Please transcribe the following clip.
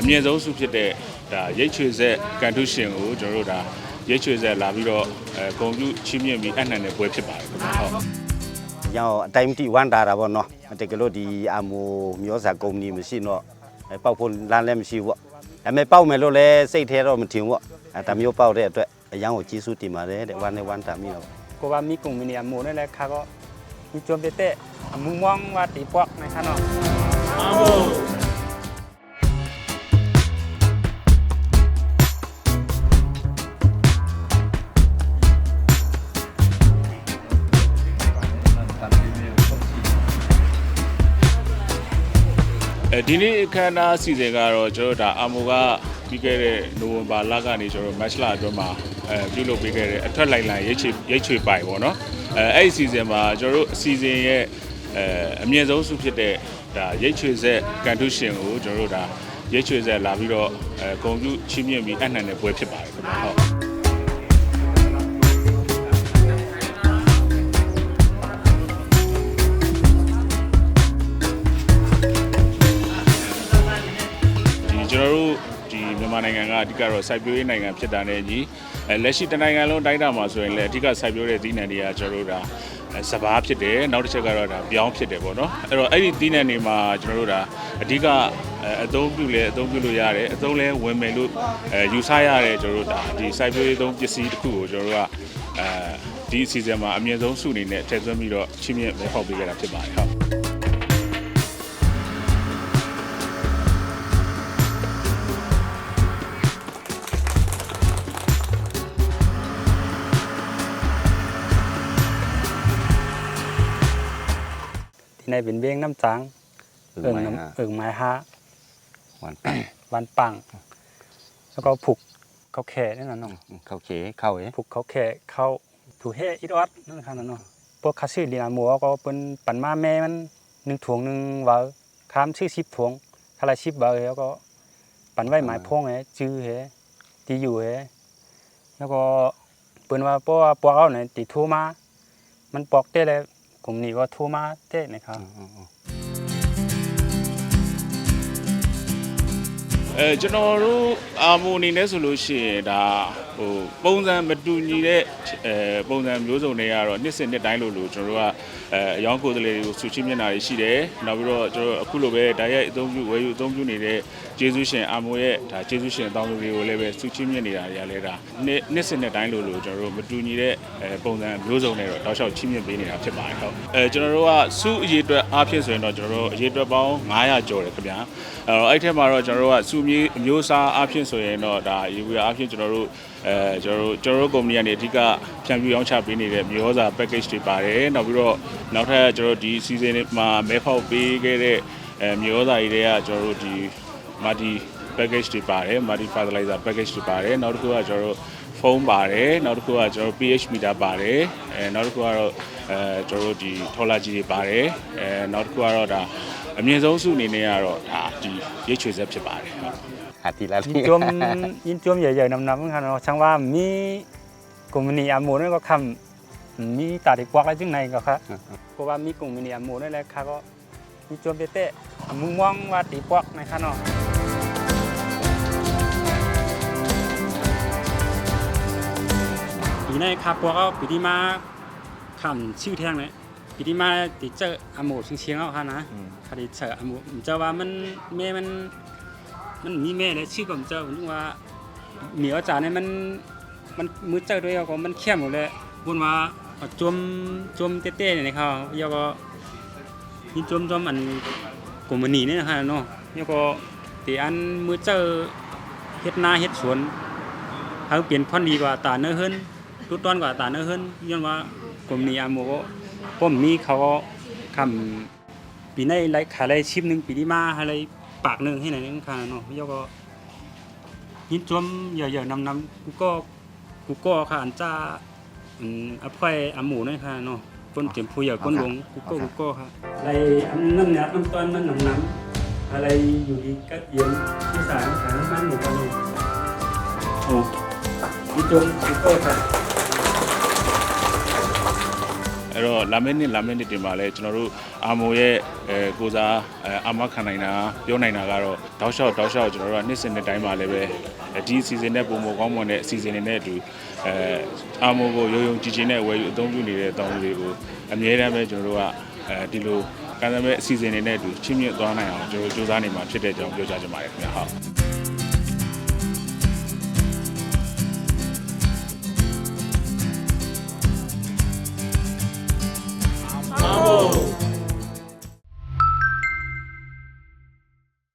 အမြင့်ဆုံးစုဖြစ်တဲ့ဒါရိတ်ချွေဆက်ကန်ထုရှင်ကိုကျွန်တော်တို့ဒါရိတ်ချွေဆက်လာပြီးတော့အဲဂုံပြုချီးမြှင့်ပြီးအနှံ့တဲ့ပွဲဖြစ်ပါတယ်ခင်ဗျဟုတ်ရောင်းအတိုင်းတိဝန်တာတာပေါ့နော်တကယ်လို့ဒီအမိုမျောစာကုမ္ပဏီမရှိတော့ပေါက်ဖို့လမ်းလည်းမရှိဘူးပေါ့ဒါပေမဲ့ပေါက်မယ်လို့လည်းစိတ်ထဲတော့မထင်ဘူးပေါ့ဒါမျိုးပေါက်တဲ့အတွက်အရန်ကိုကျေးဇူးတင်ပါတယ်တဲ့ဝန်နဲ့ဝန်တာမိတော့ကိုပါမိကုမ္ပဏီအမိုနဲ့လည်းခါတော့ဒီကြုံပြတဲ့အမှုမောင်းဝတီပေါ့နိုင်ခါတော့အမို ဒီနေ့အခမ်းအနားအစီအစဉ်ကတော့ကျွန်တော်တို့ဒါအာမိုကပြီးခဲ့တဲ့နိုဝင်ဘာလကနေကျွန်တော် match လအတွင်းမှာအဲပြုလုပ်ပေးခဲ့တဲ့အထက်လိုက်လိုင်းရိတ်ချွေရိတ်ချွေပိုင်ပေါ့နော်အဲအဲ့ဒီအစီအစဉ်မှာကျွန်တော်တို့အစီအစဉ်ရဲ့အဲအမြင့်ဆုံးစုဖြစ်တဲ့ဒါရိတ်ချွေဆက်ကန်ထုရှင်ကိုကျွန်တော်တို့ဒါရိတ်ချွေဆက်လာပြီးတော့အဲဂုံပြုချီးမြှင့်ပြီးအနှံ့တဲ့ပွဲဖြစ်ပါတယ်ခင်ဗျာဟုတ် န်မာနိုင်ငံကအဓိကတော့စိုက်ပျိုးရေးနိုင်ငံဖြစ်တာနဲ့ညီအဲလက်ရှိတနိုင်ငံလုံးတိုင်းတာမှာဆိုရင်လည်းအဓိကစိုက်ပျိုးတဲ့သီးနှံတွေကကျွန်တော်တို့ဒါအဲစဘာဖြစ်တယ်နောက်တစ်ချက်ကတော့ဒါပြောင်းဖြစ်တယ်ပေါ့နော်အဲ့တော့အဲ့ဒီသီးနှံတွေမှာကျွန်တော်တို့ဒါအဓိကအဲအသုံးပြုလဲအသုံးပြုလို့ရတယ်အသုံးလဲဝင်မယ်လို့အဲယူဆရတယ်ကျွန်တော်တို့ဒါဒီစိုက်ပျိုးရေးသုံးပစ္စည်းတစ်ခုကိုကျွန်တော်တို့ကအဲဒီအစီအစဉ်မှာအမြင့်ဆုံးစုအနေနဲ့ထည့်သွင်းပြီးတော့ချင်းမြင့်မဲဖောက်ပေးကြတာဖြစ်ပါတယ်ဟုတ် ในเป็นเบี้ยงน้ำจังอึ่งเอิงไม้น้ำฮะเอิงไม้ฮะวันวันปัง แล้วก็ผูกเขาแข่นั่นน่ะเนาะเข้าเขเข้าเอ๋ผูกเขาแข่เข้าถูเฮอิดออดนั่นค่ะเนาะพวกคาซื้อลีนามัวก็เป็นปันมาแม่มันหนึ่งถุงหนึ่งเบอร์ค้ามชื่อสิบถุงคาราชิบเบอร์แล้วก็ปันไว้หมายพงเฮจื้อเฮตีอยู่เฮแล้วก็เปิ้นว่าเพราะว่าปอกเอาเนี่ยติโทรมา มันปอกได้เลย กลุ่มนี้ว่าทูมาเต้นะครับ အဲကျွန်တော်တို့အာမိုအနေနဲ့ဆိုလို့ရှိရင်ဒါဟိုပုံစံမတူညီတဲ့အဲပုံစံမျိုးစုံတွေကတော့နှစ်စဉ်နှစ်တိုင်းလို့လို့ကျွန်တော်တို့ကအဲအယောင်ကိုယ်စားလှယ်တွေကိုဆူချိမျက်နှာတွေရှိတယ်နောက်ပြီးတော့ကျွန်တော်တို့အခုလိုပဲဓာတ်ရိုက်အသုံးပြုဝယ်ယူအသုံးပြုနေတဲ့ကျေးဇူးရှင်အာမိုရဲ့ဒါကျေးဇူးရှင်အတောင်းလူတွေကိုလည်းပဲဆူချိမျက်နေတာတွေကလည်းဒါနှစ်နှစ်စဉ်နှစ်တိုင်းလို့လို့ကျွန်တော်တို့မတူညီတဲ့အဲပုံစံမျိုးစုံတွေတော့တောက်လျှောက်ချိမြင့်ပေးနေတာဖြစ်ပါတယ်ဟုတ်အဲကျွန်တော်တို့ကစုအရေးအတွက်အားဖြင့်ဆိုရင်တော့ကျွန်တော်တို့အရေးအတွက်ပေါင်း900ကျော်တယ်ခင်ဗျာအဲတော့အဲ့ထက်မှာတော့ကျွန်တော်တို့ကစုမျိုးအမျိုးအစားအားဖြင့်ဆိုရင်တော့ဒါရေဘူးအားဖြင့်ကျွန်တော်တို့အဲကျွန်တော်တို့ကျွန်တော်တို့ကုမ္ပဏီကနေအဓိကဖြန့်ဖြူးရောင်းချပေးနေတဲ့မျိုးစား package တွေပါတယ်နောက်ပြီးတော့နောက်ထပ်ကျွန်တော်တို့ဒီ season မှာမဲဖောက်ပေးခဲ့တဲ့အဲမျိုးစားကြီးတွေကကျွန်တော်တို့ဒီ multi package တွေပါတယ် multi fertilizer package တွေပါတယ်နောက်တစ်ခုကကျွန်တော်တို့ဖုန်းပါတယ်နောက်တစ်ခုကကျွန်တော်တို့ pH meter ပါတယ်အဲနောက်တစ်ခုကတော့အဲကျွန်တော်တို့ဒီထော်လာကြီးတွေပါတယ်အဲနောက်တစ်ခုကတော့ဒါ အမြင့်ဆုံးစုအနေနဲ့ကတော့ဒါဒီရိတ်ချွေဆက်ဖြစ်ပါတယ်ဟုတ် หาทีละ ยินจมยินจมใหญ่ๆนำๆกันเนาะช่างว่ามีกลุ่มมินิอามูนั่นก็คำมีตาดิกวักอะไรจึงในก็ครับก็ว่ามีกลุ่มมินิอามูนั่นแหละค่ะก็มีจมเตะๆมุงมองว่าตีปอกนะคะเนาะ ปีในคาปัวก็ปีที่มาคำชื่อแท่งเลย ปีที่มาติเจออาหมูเชียงๆเอาค่ะนะคดีเจออาหมูผมเจ้าว่ามันแม่มันมันมีแม่เลยชื่อผมเจ้าผมนึกว่าเหมียวจ่าเนี่ยมันมันมือเจ้าด้วยก็มันเข้มหมดเลยบนว่าเอาจมจมเต้ๆเนี่ยนะครับยก็มีจมจมอันกลุ่มมันหนีเนี่ยนะฮะเนาะยก็ตีอันมือเจ้าเฮ็ดนาเฮ็ดสวน เขาเปลี่ยนพอนดีกว่าตาเนื้อเฮิรนรุดต้อนกว่าตาเนื้อเฮิรนย้อนว่ากลุ่มนี้อาโมก็ ผมมีเขาก็คำปีในไรขายไรชิปหนึ่งปีที่มาอะไรปากหนึ่งให้ไหนนึงค่ะเนาะยก็ยินจวมเยอะๆนำนำๆกูก็กูก็ค่ะอันจ้าอืมอภัยอาหมูนี่ค่ะเนาะก้นเต็มผู้ใหญ่ก้นหลงกูก็กูก็ค่ะอะไรอันน้ำเนื้อน้ำต้นมันหนังน้ำอะไรอยู่ดีก็เย็นที่สารสารมันอยู่กันเลยโอ้ยจมกูก็ค่ะ အဲအဲ့တော့လာမယ့်နှစ်လာမယ့်နှစ်တင်မှာလည်းကျွန်တော်တို့အာမိုရဲ့အဲကိုစားအဲအာမခံနိုင်တာပြောနိုင်တာကတော့တောက်လျှောက်တောက်လျှောက်ကျွန်တော်တို့ကနှစ်စဉ်နှစ်တိုင်းမှာလည်းပဲဒီအစီအစဉ်နဲ့ပုံမကောင်းမွန်တဲ့အစီအစဉ်တွေနဲ့အတူအဲအာမိုကိုရုံရုံကြည်ကြည်နဲ့ဝယ်ယူအသုံးပြုနေတဲ့အတောင်းတွေကိုအမြဲတမ်းပဲကျွန်တော်တို့ကအဲဒီလိုကံစမဲ့အစီအစဉ်တွေနဲ့အတူချင်းမြင့်သွားနိုင်အောင်ကျွန်တော်တို့စူးစမ်းနေမှာဖြစ်တဲ့အကြောင်းပြောကြားချင်ပါတယ်ခင်ဗျာဟုတ်